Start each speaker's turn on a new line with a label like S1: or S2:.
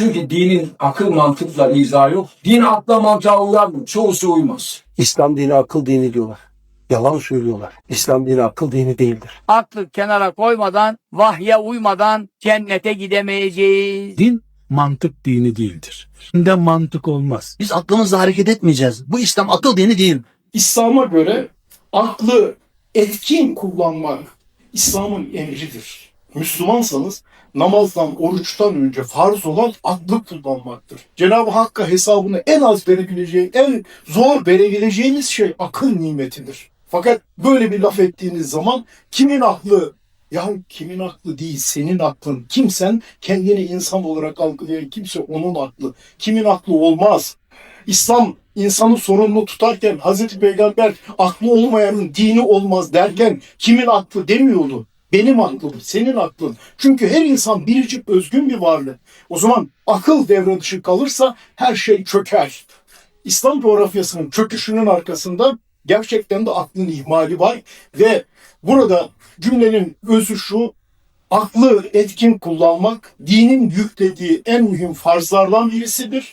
S1: Çünkü dinin akıl mantıkla izahı yok. Din akla mantığa uyar mı? Çoğusu uymaz.
S2: İslam dini akıl dini diyorlar. Yalan söylüyorlar. İslam dini akıl dini değildir.
S3: Aklı kenara koymadan, vahye uymadan cennete gidemeyeceğiz.
S4: Din mantık dini değildir. Dinde mantık olmaz.
S5: Biz aklımızla hareket etmeyeceğiz. Bu İslam akıl dini değil.
S6: İslam'a göre aklı etkin kullanmak İslam'ın emridir. Müslümansanız namazdan, oruçtan önce farz olan aklı kullanmaktır. Cenab-ı Hakk'a hesabını en az verebileceği, en zor verebileceğiniz şey akıl nimetidir. Fakat böyle bir laf ettiğiniz zaman kimin aklı ya kimin aklı değil senin aklın. Kimsen kendini insan olarak algılayan kimse onun aklı. Kimin aklı olmaz. İslam insanı sorumlu tutarken Hazreti Peygamber aklı olmayanın dini olmaz derken kimin aklı demiyordu. Benim aklım, senin aklın. Çünkü her insan biricik özgün bir varlık. O zaman akıl devre dışı kalırsa her şey çöker. İslam coğrafyasının çöküşünün arkasında gerçekten de aklın ihmali var ve burada cümlenin özü şu aklı etkin kullanmak dinin yüklediği en mühim farzlardan birisidir.